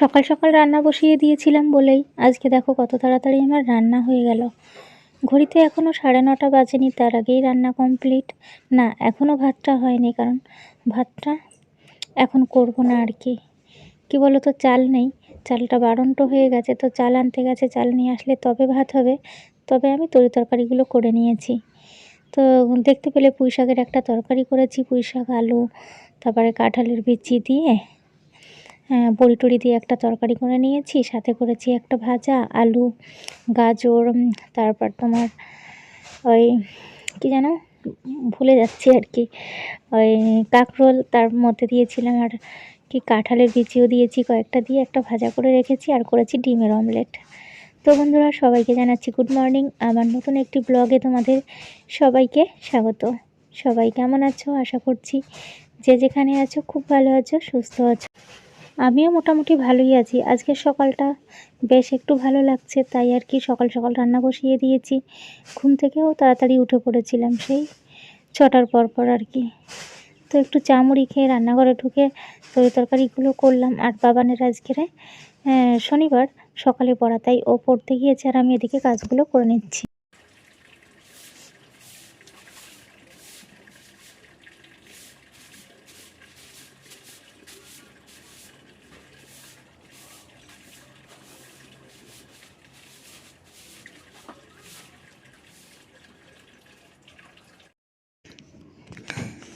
সকাল সকাল রান্না বসিয়ে দিয়েছিলাম বলেই। আজকে দেখো কত তাড়াতাড়ি আমার রান্না হয়ে গেল। ঘড়িতে এখনও সাড়ে নটা বাজেনি, তার আগেই রান্না কমপ্লিট না এখনও ভাতটা হয়নি, কারণ ভাতটা এখন করব না আর কি। কী বলো তো চাল নেই। চালটা বাড়ন্ত হয়ে গেছে, তো চাল আনতে গেছে, চাল নিয়ে আসলে তবে ভাত হবে। তবে আমি তরি তরকারিগুলো করে নিয়েছি। তো দেখতে পেলে পুঁই শাকের একটা তরকারি করেছি পুঁই শাক আলু, তারপরে কাঁঠালের বিচি দিয়ে বড়ি টড়ি দিয়ে একটা তরকারি করে নিয়েছি, সাথে করেছি একটা ভাজা, আলু, গাজর তারপর তোমার ওই কী যেন ভুলে যাচ্ছি আর কি, ওই কাঁকরোল তার মধ্যে দিয়েছিলাম আর কি কাঁঠালের বিচিও দিয়েছি কয়েকটা দিয়ে একটা ভাজা করে রেখেছি আর করেছি ডিমের অমলেট। তো বন্ধুরা, সবাইকে জানাচ্ছি গুড মর্নিং আমার নতুন একটি ব্লগে তোমাদের সবাইকে স্বাগত। সবাই কেমন আছো? আশা করছি যে যেখানে আছো খুব ভালো আছো, সুস্থ আছো। আমিও মোটামুটি ভালোই আছি। আজকের সকালটা বেশ একটু ভালো লাগছে, তাই আর কি সকাল সকাল রান্না বসিয়ে দিয়েছি। ঘুম থেকেও তাড়াতাড়ি উঠে পড়েছিলাম সেই ছটার পর পর আর কি। তো একটু চা মুড়ি খেয়ে রান্নাঘরে ঢুকে তরি তরকারিগুলো করলাম। আর বাবানের আজকের শনিবার সকালে পড়া, তাই ও পড়তে গিয়েছে আর আমি এদিকে কাজগুলো করে নিচ্ছি।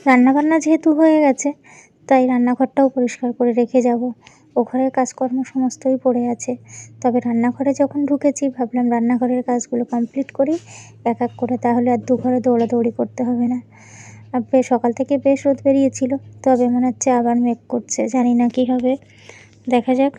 রান্নাবান্না যেহেতু হয়ে গেছে, তাই রান্নাঘরটাও পরিষ্কার করে রেখে যাব। ও ঘরের কাজকর্ম সমস্তই পড়ে আছে। তবে রান্নাঘরে যখন ঢুকেছি, ভাবলাম রান্নাঘরের কাজগুলো কমপ্লিট করি, এক এক করে তাহলে আর দু ঘরে দৌড়াদৌড়ি করতে হবে না। আর বেশ সকাল থেকে বেশ রোদ বেরিয়েছিল, তবে মনে হচ্ছে আবার মেঘ করছে, জানি না কী হবে। দেখা যাক।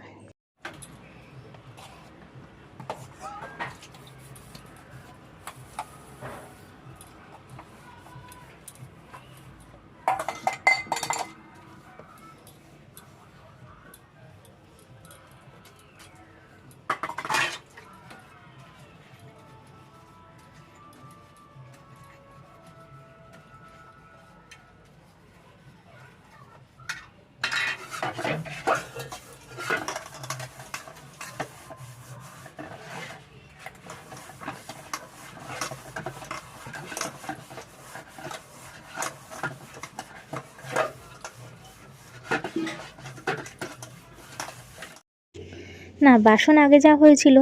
না, বাসন আগে যা হয়েছিল,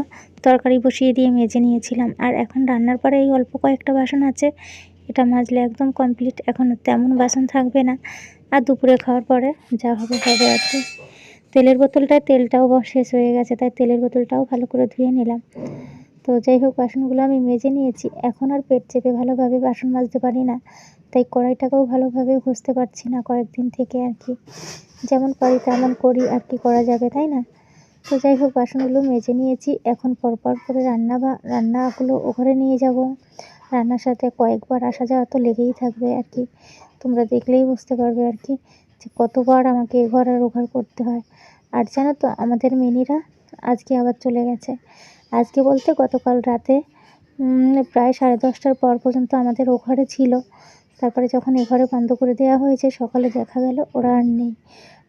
তরকারি বসিয়ে দিয়ে মেজে নিয়েছিলাম। আর এখন রান্নার পরে এই অল্প কয়েকটা বাসন আছে, এটা মাজলে একদম কমপ্লিট এখন তেমন বাসন থাকবে না। আর দুপুরে খাওয়ার পরে যা হবে হবে আর কি। তেলের বোতলটায় তেলটাও শেষ হয়ে গেছে, তাই তেলের বোতলটাও ভালো করে ধুয়ে নিলাম। তো যাই হোক, বাসনগুলো আমি মেজে নিয়েছি। এখন আর পেট চেপে ভালোভাবে বাসন মাজতে পারি না, তাই কড়াইটাকেও ভালোভাবে ঘষতে পারছি না কয়েকদিন থেকে আর কি। যেমন পারি তেমন করি, আর কি করা যাবে, তাই না? তো যাই হোক, বাসনগুলো মেজে নিয়েছি। এখন পরপর করে রান্না বা রান্নাগুলো ও ঘরে নিয়ে যাব। রান্নার সাথে কয়েকবার আসা যাওয়া তো লেগেই থাকবে আর কি। তোমরা দেখলেই বুঝতে পারবে আর কি যে কতবার আমাকে এ ঘর আর ও ঘর করতে হয়। আর জানো তো, আমাদের মিনিরা আজকে আবার চলে গেছে। আজকে বলতে গতকাল রাতে প্রায় সাড়ে দশটার পর পর্যন্ত আমাদের ও ঘরে ছিল। তারপরে যখন এ ঘরে বন্ধ করে দেওয়া হয়েছে, সকালে দেখা গেল ওরা আর নেই।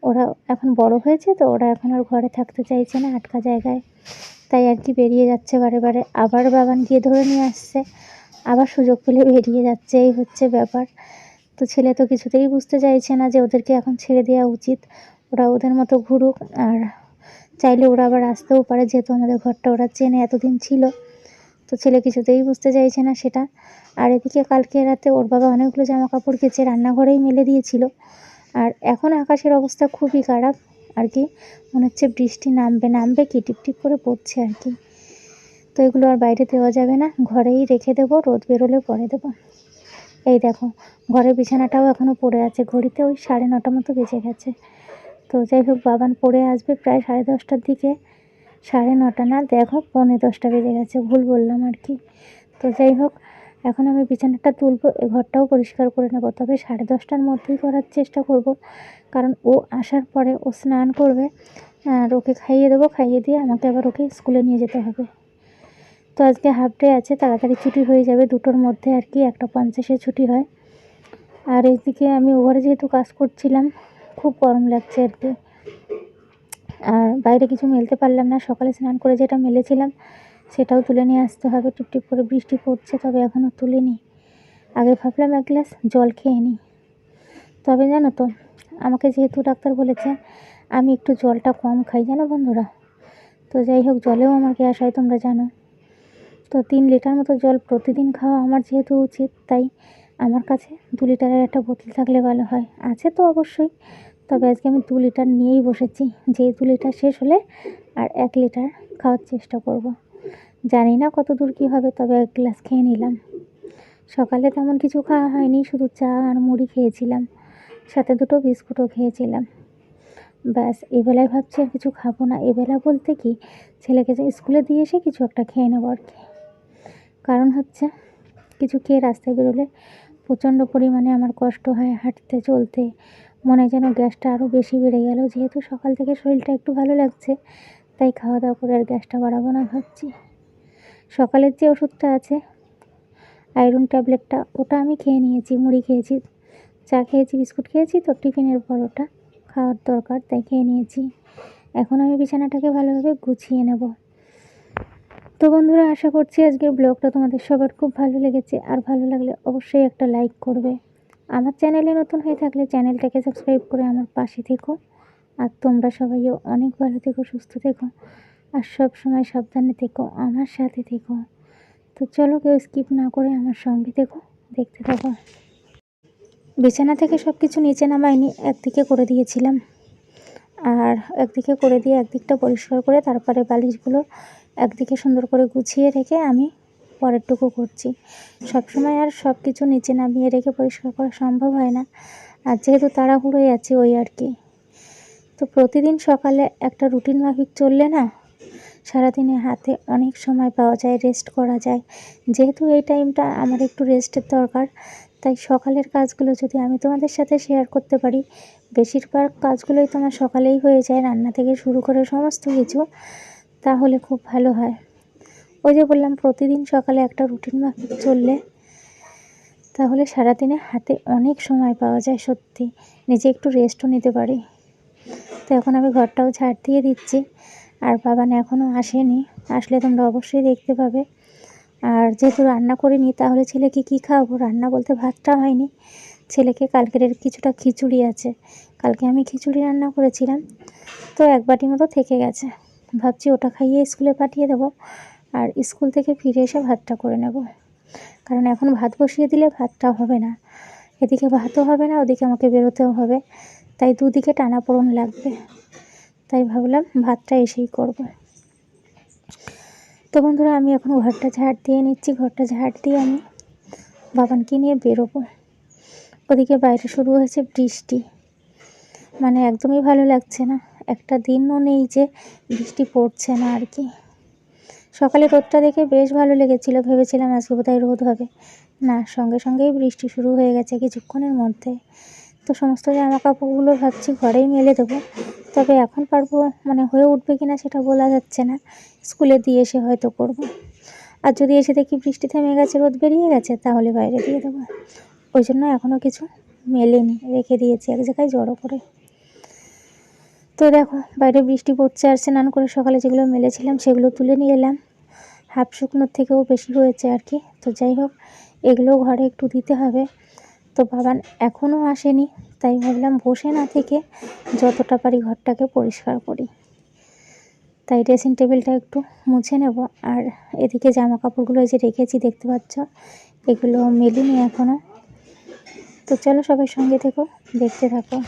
ওরা এখন বড় হয়েছে তো ওরা এখন আর ঘরে থাকতে চাইছে না আটকা জায়গায়। তাই আর কি বেরিয়ে যাচ্ছে বারে বারে। আবার বাবান গিয়ে ধরে নিয়ে আসছে। আবার সুযোগ পেলে বেরিয়ে যাচ্ছে, এই হচ্ছে ব্যাপার। তো ছেলে তো কিছুতেই বুঝতে চাইছে না যে ওদেরকে এখন ছেড়ে দেওয়া উচিত। ওরা ওদের মতো ঘুরুক। আর চাইলে ওরা আবার আসতেও পারে যেহেতু আমাদের ঘরটা ওরা চেনে, এতদিন ছিল। তো ছেলে কিছুতেই বুঝতে চাইছে না সেটা। আর এদিকে কালকে রাতে ওর বাবা অনেকগুলো জামা কাপড় কেচে রান্নাঘরেই মেলে দিয়েছিল। আর এখন আকাশের অবস্থা খুবই খারাপ, আর কি? মনে হচ্ছে বৃষ্টি নামবে নামবে কি? টিপটিপ করে পড়ছে আর কি। তো এগুলো আর বাইরে দেওয়া যাবে না। ঘরেই রেখে দেবো, রোদ বেরোলে পরে দেবো। এই দেখো, ঘরের বিছানাটাও এখনও পড়ে আছে। ঘড়িতে ওই সাড়ে নটা মতো বেজে গেছে। তো যাই হোক, বাবান পড়ে আসবে প্রায় সাড়ে দশটার দিকে। সাড়ে নটা না, দেখো, পৌনে দশটা বেজে গেছে। ভুল বললাম আর কি। তো যাই হোক এখন আমি বিছানাটা তুলবো, এ ঘরটাও পরিষ্কার করে নেব, তবে সাড়ে দশটার মধ্যেই করার চেষ্টা করব। কারণ ও আসার পরে ও স্নান করবে, আর ওকে খাইয়ে দেবো, খাইয়ে দিয়ে আমাকে আবার ওকে স্কুলে নিয়ে যেতে হবে। তো আজকে হাফ ডে আছে, তাড়াতাড়ি ছুটি হয়ে যাবে দুটোর মধ্যে আর কি, একটা পঞ্চাশে ছুটি হয়। আর এইদিকে আমি ওভারে যেহেতু কাজ করছিলাম, খুব গরম লাগছে আর কি। আর বাইরে কিছু মেলতে পারলাম না, সকালে স্নান করে যেটা মেলেছিলাম সেটাও তুলে নিয়ে আসতে হবে। টিপটিপ করে বৃষ্টি পড়ছে, তবে এখনও তুলিনি। আগে ভাবলাম এক গ্লাস জল খেয়ে নিই। তবে জানো তো, আমাকে যেহেতু ডাক্তার বলেছে আমি একটু জলটা কম খাই, জানো বন্ধুরা? তো যাই হোক, জলেও আমার গ্যাস হয়, তোমরা জানো। তো তিন লিটার মতো জল প্রতিদিন খাওয়া আমার যেহেতু উচিত, তাই আমার কাছে দু লিটারের একটা বোতল থাকলে ভালো হয়। আছে তো অবশ্যই, তবে আজকে আমি দু লিটার নিয়েই বসেছি। যেই দু লিটার শেষ হলে আর এক লিটার খাওয়ার চেষ্টা করব। জানি না কত দূর কী হবে, তবে এক গ্লাস খেয়ে নিলাম। সকালে তেমন কিছু খাওয়া হয়নি, শুধু চা আর মুড়ি খেয়েছিলাম। সাথে দুটো বিস্কুটও খেয়েছিলাম। ব্যাস, এবেলায় ভাবছি আর কিছু খাব না। এবেলা বলতে কি, ছেলেকে যে স্কুলে দিয়ে এসে কিছু একটা খেয়ে নেব আর কি। কারণ হচ্ছে, কিছু খেয়ে রাস্তায় বেরোলে প্রচণ্ড পরিমাণে আমার কষ্ট হয় হাঁটতে, চলতে। মনে যেন গ্যাসটা আরও বেশি বেড়ে গেল। যেহেতু সকাল থেকে শরীরটা একটু ভালো লাগছে, তাই খাওয়া দাওয়া করে আর গ্যাসটা বাড়াবো না ভাবছি। সকালের যে ওষুধটা আছে আয়রন ট্যাবলেটটা ওটা আমি খেয়ে নিয়েছি, মুড়ি খেয়েছি। চা খেয়েছি, বিস্কুট খেয়েছি, তো টিফিনের পর ওটা খাওয়ার দরকার, তাই খেয়ে নিয়েছি। এখন আমি বিছানাটাকে ভালোভাবে গুছিয়ে নেব। তো বন্ধুরা, আশা করছি আজকের ব্লগটা তোমাদের সবার খুব ভালো লেগেছে। আর ভালো লাগলে অবশ্যই একটা লাইক করবে। আমার চ্যানেলে নতুন হয়ে থাকলে চ্যানেলটাকে সাবস্ক্রাইব করে আমার পাশে থেকো। আর তোমরা সবাইও অনেক ভালো থেকো, সুস্থ থেকো। আর সব সময় সাবধানে থেকো, আমার সাথে থেকো। তো চলো কেউ স্কিপ না করে আমার সঙ্গে থেকো, দেখতে থাকো। বিছানা থেকে সব কিছু নিচে নামাইনি, একদিকে করে দিয়েছিলাম। আর একদিকে করে দিয়ে একদিকটা পরিষ্কার করে তারপরে বালিশগুলো একদিকে সুন্দর করে গুছিয়ে রেখে আমি পরেরটুকু করছি। সবসময় আর সব কিছু নিচে নামিয়ে রেখে পরিষ্কার করা সম্ভব হয় না। আর যেহেতু তাড়াহুড়োই আছে ওই আর কি। তো প্রতিদিন সকালে একটা রুটিন মাফিক চললে না সারাদিনে হাতে অনেক সময় পাওয়া যায় রেস্ট করা যায়। যেহেতু এই টাইমটা আমার একটু রেস্টের দরকার, তাই সকালের কাজগুলো যদি আমি তোমাদের সাথে শেয়ার করতে পারি, বেশিরভাগ কাজগুলোই তোমার সকালেই হয়ে যায়, রান্না থেকে শুরু করে সমস্ত কিছু, তাহলে খুব ভালো হয়। ওই যে বললাম, প্রতিদিন সকালে একটা রুটিন মাফিক চললে, তাহলে সারাদিনে হাতে অনেক সময় পাওয়া যায়, সত্যি। নিজে একটু রেস্টও নিতে পারি। তো এখন আমি ঘরটাও ঝাড় দিয়ে দিচ্ছি। আর বাবান এখনও আসেনি, আসলে তোমরা অবশ্যই দেখতে পাবে। আর যেহেতু রান্না করিনি, তাহলে ছেলেকে কী খাওয়াবো? রান্না বলতে ভাতটা হয়নি। ছেলেকে কালকের কিছুটা খিচুড়ি আছে। কালকে আমি খিচুড়ি রান্না করেছিলাম, তো এক বাটি মতো থেকে গেছে। ভাবছি ওটা খাইয়ে স্কুলে পাঠিয়ে দেবো আর স্কুল থেকে ফিরে এসে ভাতটা করে নেব। কারণ এখন ভাত বসিয়ে দিলে ভাতটা হবে না। এদিকে ভাতও হবে না, ওদিকে আমাকে বেরোতেও হবে। তাই দুদিকে টানাপোড়ন লাগবে। তাই ভাবলাম ভাতটা এসেই করব। তো বন্ধুরা, আমি এখন ঘরটা ঝাড় দিয়ে নিচ্ছি। ঘরটা ঝাড় দিয়ে আমি বাবানকে নিয়ে বেরোবো। ওদিকে বাইরে শুরু হয়েছে বৃষ্টি। মানে একদমই ভালো লাগছে না। একটা দিনও নেই যে বৃষ্টি পড়ছে না আর কি। সকালে রোদটা দেখে বেশ ভালো লেগেছিল। ভেবেছিলাম আজকে বোধহয় রোদ হবে। না, সঙ্গে সঙ্গেই বৃষ্টি শুরু হয়ে গেছে কিছুক্ষণের মধ্যে। সমস্ত জামা কাপড়গুলো ভাবছি ঘরেই মেলে দেবো। তবে এখন পারব মানে হয়ে উঠবে কি না সেটা বলা যাচ্ছে না। স্কুলে দিয়ে এসে হয়তো করব। আর যদি এসে দেখি বৃষ্টি থেমে গেছে, রোদ বেরিয়ে গেছে, তাহলে বাইরে দিয়ে দেবো। ওই জন্য এখনও কিছু মেলেনি, রেখে দিয়েছি এক জায়গায় জড়ো করে। তো দেখো, বাইরে বৃষ্টি পড়ছে আর স্নান করে সকালে যেগুলো মেলেছিলাম সেগুলো তুলে নিয়ে এলাম। হাফ শুকনোর থেকেও বেশি হয়েছে আর কি। তো যাই হোক, এগুলো ঘরে একটু দিতে হবে। তো বাবান এখনও আসেনি, তাই ভাবলাম বসে না থেকে যতটা পারি ঘরটাকে পরিষ্কার করি। তাই ড্রেসিং টেবিলটা একটু মুছে নেব। আর এদিকে জামা কাপড়গুলো যে রেখেছি, দেখতে পাচ্ছ? এগুলো মেলিনি এখনও তো চলো সবাই সঙ্গে থেকো, দেখতে থাকো।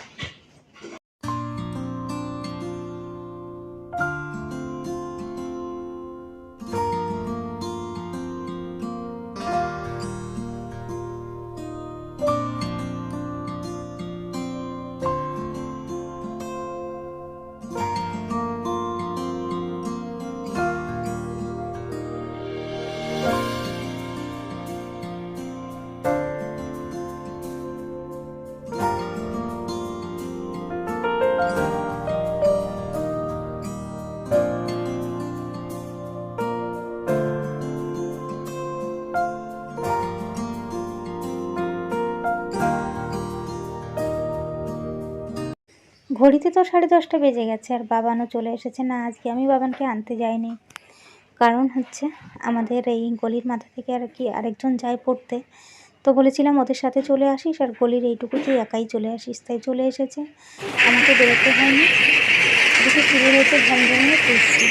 ঘড়িতে তো সাড়ে দশটা বেজে গেছে আর বাবানও চলে এসেছে। না, আজকে আমি বাবানকে আনতে যাইনি। কারণ হচ্ছে আমাদের এই গলির মাথা থেকে আর কি আরেকজন যায় পড়তে। তো বলেছিলাম ওদের সাথে চলে আসিস আর গলির এইটুকু তুই একাই চলে আসিস, তাই চলে এসেছে। আমাকে বেরোতে হয়নি। এদিকে শুরু হয়েছে ঝমঝমিয়ে বৃষ্টি।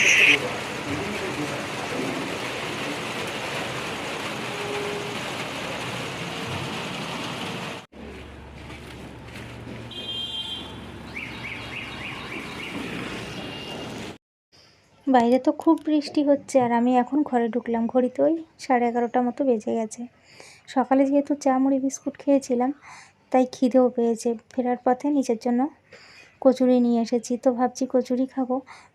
বাইরে তো খুব বৃষ্টি হচ্ছে আর আমি এখন ঘরে ঢুকলাম। ঘড়িতে ওই সাড়ে এগারোটা মতো বেজে গেছে। সকালে যেহেতু চা, মুড়ি, বিস্কুট খেয়েছিলাম, তাই খিদেও পেয়েছে। ফেরার পথে নিজের জন্য কচুরি নিয়ে এসেছি। তো ভাবছি কচুরি খাব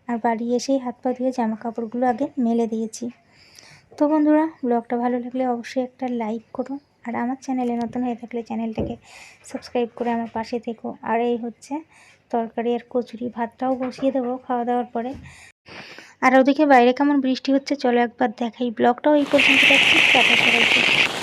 আর বাড়ি এসেই হাত পা ধুয়ে জামা কাপড়গুলো আগে মেলে দিয়েছি। তো বন্ধুরা, ব্লগটা ভালো লাগলে অবশ্যই একটা লাইক করো আর আমার চ্যানেলে নতুন হয়ে থাকলে চ্যানেলটাকে সাবস্ক্রাইব করে আমার পাশে থেকো। আর এই হচ্ছে তরকারি আর কচুরি ভাতটাও বসিয়ে দেবো খাওয়া দাওয়ার পরে। আর ওদিকে বাইরে কেমন বৃষ্টি হচ্ছে, চলো একবার দেখাই। ব্লগটাও এই পর্যন্ত দেখছি, টাটা সবাইকে।